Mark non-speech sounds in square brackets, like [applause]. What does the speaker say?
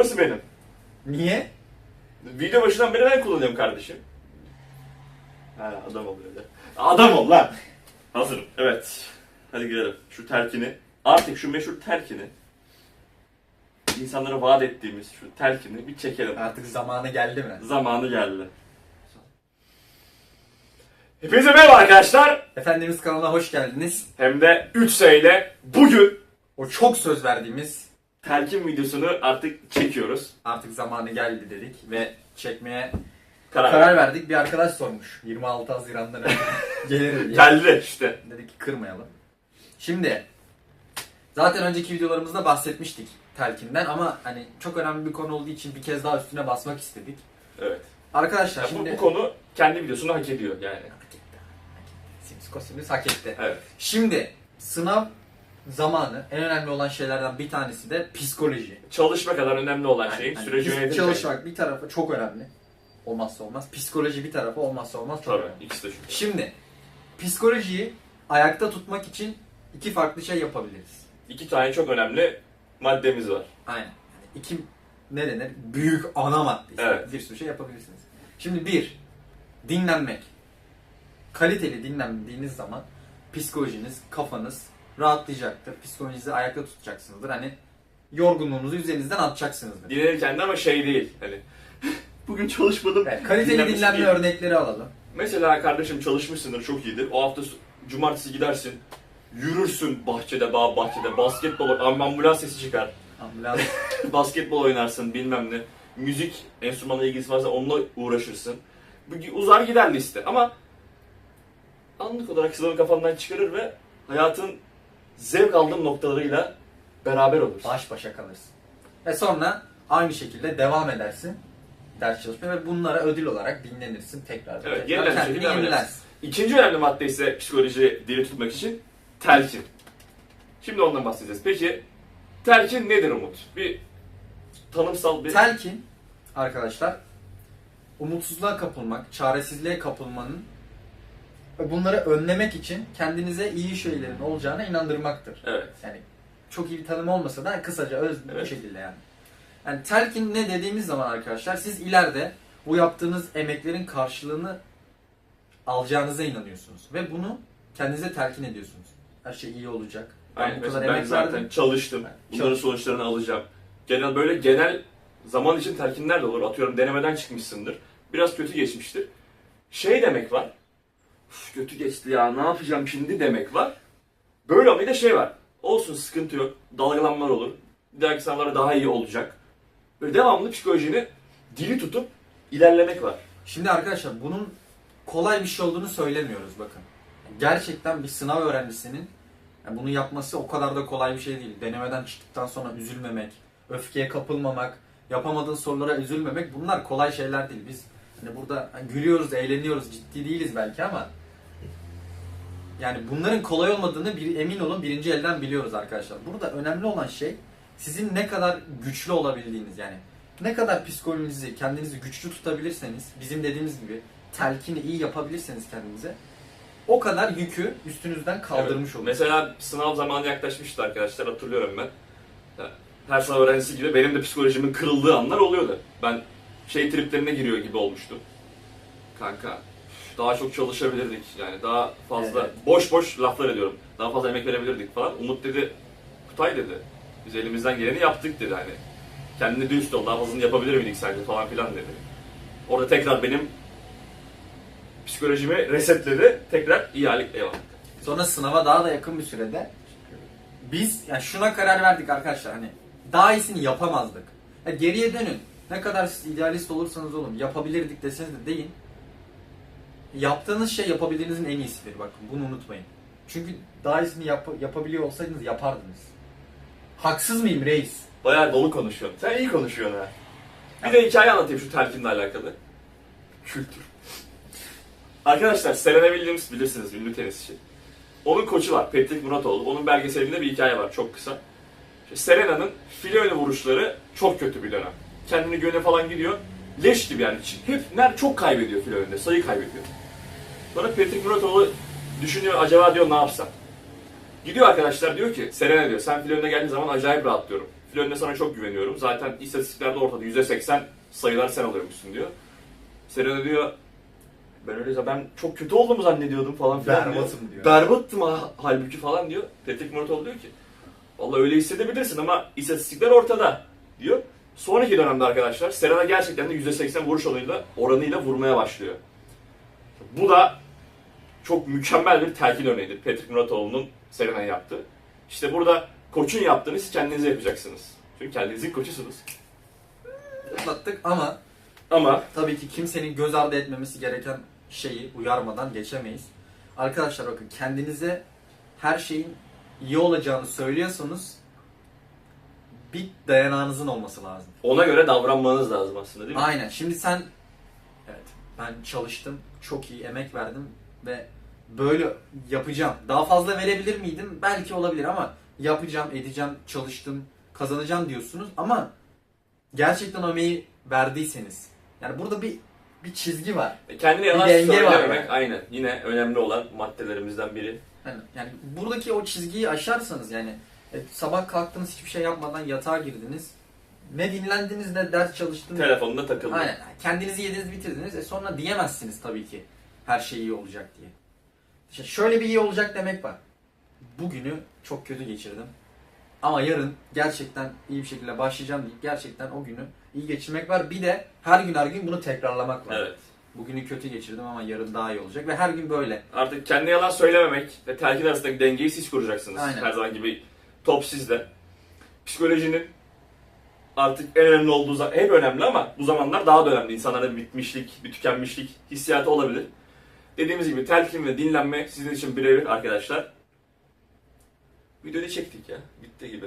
Burası benim. Niye? Video başından beri ben kullanıyorum kardeşim. Ha adam ol öyle. Adam ol lan. Hazırım. Evet. Hadi girelim. Şu terkini. Artık şu meşhur terkini. insanlara vaat ettiğimiz şu terkini bir çekelim. Artık zamanı geldi mi? Zamanı geldi. Hepinize merhaba arkadaşlar. Efendimiz kanalına hoş geldiniz. Hem de 3 sayıyla bugün O çok söz verdiğimiz terkin videosunu artık çekiyoruz. artık zamanı geldi dedik ve çekmeye Karar, karar verdik. Bir arkadaş sormuş. 26 Haziran'dan önce [laughs] gelir diye. Geldi işte. Dedik ki kırmayalım. Şimdi zaten önceki videolarımızda bahsetmiştik telkinden ama hani çok önemli bir konu olduğu için bir kez daha üstüne basmak istedik. Evet. Arkadaşlar Ya bu, şimdi bu konu kendi videosunu hak ediyor yani. Sims kostümümüz hak etti. Evet. Şimdi sınav zamanı en önemli olan şeylerden bir tanesi de psikoloji. Çalışma kadar önemli olan şey Yani süreci yönetirken. Çalışmak bir tarafı çok önemli. Olmazsa olmaz. Psikoloji bir tarafı olmazsa olmaz çok Tabii önemli. ikisi de çünkü. Şimdi psikolojiyi ayakta tutmak için iki farklı şey yapabiliriz. İki tane çok önemli maddemiz var. Aynen. Yani iki ne denir? Büyük ana madde. Evet. Bir sürü şey yapabilirsiniz. Şimdi bir, dinlenmek. Kaliteli dinlendiğiniz zaman psikolojiniz, kafanız rahatlayacaktır. Psikolojinizi ayakta tutacaksınızdır. Hani yorgunluğunuzu üzerinizden atacaksınızdır. Dinlenirken de ama şey değil hani [laughs] bugün çalışmadım. Evet, kaliteli dinlenmesi dinlenme değil. örnekleri alalım. Mesela kardeşim çalışmışsındır çok iyidir. O hafta cumartesi gidersin. Yürürsün bahçede, bağ bahçede, basketbol, am- ambulans sesi çıkar. Ambulans. [laughs] basketbol oynarsın bilmem ne. Müzik enstrümanla ilgisi varsa onunla uğraşırsın. Uzar gider liste ama anlık olarak sınavı kafandan çıkarır ve hayatın zevk aldığın noktalarıyla beraber olursun. baş başa kalırsın. Ve sonra aynı şekilde devam edersin ders çalışmaya ve bunlara ödül olarak dinlenirsin tekrar. Evet, tekrar yeniden kendini yenilersin. İkinci önemli madde ise psikoloji diri tutmak için telkin. Şimdi ondan bahsedeceğiz. Peki telkin nedir Umut? Bir tanımsal bir... Telkin arkadaşlar umutsuzluğa kapılmak, çaresizliğe kapılmanın ve bunları önlemek için kendinize iyi şeylerin olacağına inandırmaktır. Evet. Yani çok iyi bir tanım olmasa da kısaca öz bu Evet. şekilde yani. Yani telkin ne dediğimiz zaman arkadaşlar siz ileride bu yaptığınız emeklerin karşılığını alacağınıza inanıyorsunuz ve bunu kendinize telkin ediyorsunuz. Her şey iyi olacak. Ben Aynen. bu kadar ben emek zaten verdim. çalıştım. Ben Bunların çalış- sonuçlarını alacağım. Genel böyle genel zaman için telkinler de olur. Atıyorum denemeden çıkmışsındır. Biraz kötü geçmiştir. Şey demek var. "Üf, kötü geçti ya ne yapacağım şimdi demek var. Böyle ama bir de şey var. Olsun sıkıntı yok. Dalgalanmalar olur. Bir dahaki sınavlara daha iyi olacak. Böyle devamlı psikolojini dili tutup ilerlemek var. Şimdi arkadaşlar bunun kolay bir şey olduğunu söylemiyoruz bakın. Gerçekten bir sınav öğrencisinin bunu yapması o kadar da kolay bir şey değil. Denemeden çıktıktan sonra üzülmemek, öfkeye kapılmamak, yapamadığın sorulara üzülmemek bunlar kolay şeyler değil. Biz hani burada hani gülüyoruz, eğleniyoruz, ciddi değiliz belki ama yani bunların kolay olmadığını bir emin olun birinci elden biliyoruz arkadaşlar. Burada önemli olan şey sizin ne kadar güçlü olabildiğiniz yani ne kadar psikolojinizi, kendinizi güçlü tutabilirseniz, bizim dediğimiz gibi telkini iyi yapabilirseniz kendinize, o kadar yükü üstünüzden kaldırmış Evet. olursunuz. Mesela sınav zamanı yaklaşmıştı arkadaşlar hatırlıyorum ben. Her sınav öğrencisi gibi benim de psikolojimin kırıldığı anlar oluyordu. Ben şey triplerine giriyor gibi olmuştum. Kanka daha çok çalışabilirdik yani daha fazla Evet. boş boş laflar ediyorum. Daha fazla emek verebilirdik falan. Umut dedi Kutay dedi. Biz elimizden geleni yaptık dedi hani. Kendini dürüst ol daha fazlasını yapabilir miydik sence falan filan dedi. Orada tekrar benim psikolojimi resetledi. Tekrar iyi hale eyvallah. Sonra sınava daha da yakın bir sürede biz yani şuna karar verdik arkadaşlar hani daha iyisini yapamazdık. Ya geriye dönün. Ne kadar siz idealist olursanız olun yapabilirdik deseniz de deyin. Yaptığınız şey yapabildiğinizin en iyisidir bakın bunu unutmayın. Çünkü daha iyisini yap- yapabiliyor olsaydınız yapardınız. Haksız mıyım reis? Bayağı dolu konuşuyorsun. Sen iyi konuşuyorsun ha. Bir de hikaye anlatayım şu telkinle alakalı. Kültür. Arkadaşlar Serena Williams bilirsiniz ünlü tenisçi. Onun koçu var Patrick Muratoğlu. Onun belgeselinde bir hikaye var çok kısa. İşte Serena'nın file önü vuruşları çok kötü bir dönem. Kendini göne falan gidiyor. Leş gibi yani. Hep ner çok kaybediyor file önünde. Sayı kaybediyor. Sonra Patrick Muratoğlu düşünüyor acaba diyor ne yapsam. Gidiyor arkadaşlar diyor ki Serena diyor sen file önüne geldiğin zaman acayip rahatlıyorum. Flönne sana çok güveniyorum. Zaten istatistiklerde ortada %80 sayılar sen alıyormuşsun diyor. Serena diyor ben öyle ben çok kötü olduğumu zannediyordum falan filan diyor. Berbatım diyor. Berbattım ha, halbuki falan diyor. Patrick Muratoğlu diyor ki Vallahi öyle hissedebilirsin ama istatistikler ortada diyor. Sonraki dönemde arkadaşlar Serena gerçekten de %80 vuruş oranıyla, oranıyla vurmaya başlıyor. Bu da çok mükemmel bir telkin örneğidir Patrick Muratoğlu'nun Serena'ya yaptığı. İşte burada koçun yaptığını siz kendinize yapacaksınız. Çünkü kendinizin koçusunuz. Atlattık ama Ama tabii ki kimsenin göz ardı etmemesi gereken şeyi uyarmadan geçemeyiz. Arkadaşlar bakın kendinize her şeyin iyi olacağını söylüyorsanız bir dayanağınızın olması lazım. ona göre davranmanız lazım aslında değil mi? Aynen. Şimdi sen evet ben çalıştım, çok iyi emek verdim ve böyle yapacağım. Daha fazla verebilir miydim? Belki olabilir ama yapacağım, edeceğim, çalıştım, kazanacağım diyorsunuz ama gerçekten o emeği verdiyseniz yani burada bir bir çizgi var. Kendine yalan Bir denge var söylememek yani. aynen. Yine önemli olan maddelerimizden biri. Yani, yani buradaki o çizgiyi aşarsanız yani e, sabah kalktınız hiçbir şey yapmadan yatağa girdiniz. Ne dinlendiniz ne ders çalıştınız. Telefonunda takıldı. Aynen. Kendinizi yediniz bitirdiniz. E sonra diyemezsiniz tabii ki her şey iyi olacak diye. İşte şöyle bir iyi olacak demek var. Bugünü çok kötü geçirdim. Ama yarın gerçekten iyi bir şekilde başlayacağım deyip gerçekten o günü iyi geçirmek var. Bir de her gün her gün bunu tekrarlamak var. Evet. Bugünü kötü geçirdim ama yarın daha iyi olacak ve her gün böyle. Artık kendine yalan söylememek ve telkin arasındaki dengeyi siz kuracaksınız. Aynen. Her zaman gibi top sizde. Psikolojinin artık en önemli olduğu zaman, hep önemli ama bu zamanlar daha da önemli. İnsanlarda bir bitmişlik, bir tükenmişlik hissiyatı olabilir. Dediğimiz gibi telkin ve dinlenme sizin için birebir arkadaşlar. Videoyu çektik ya. Bitti gibi.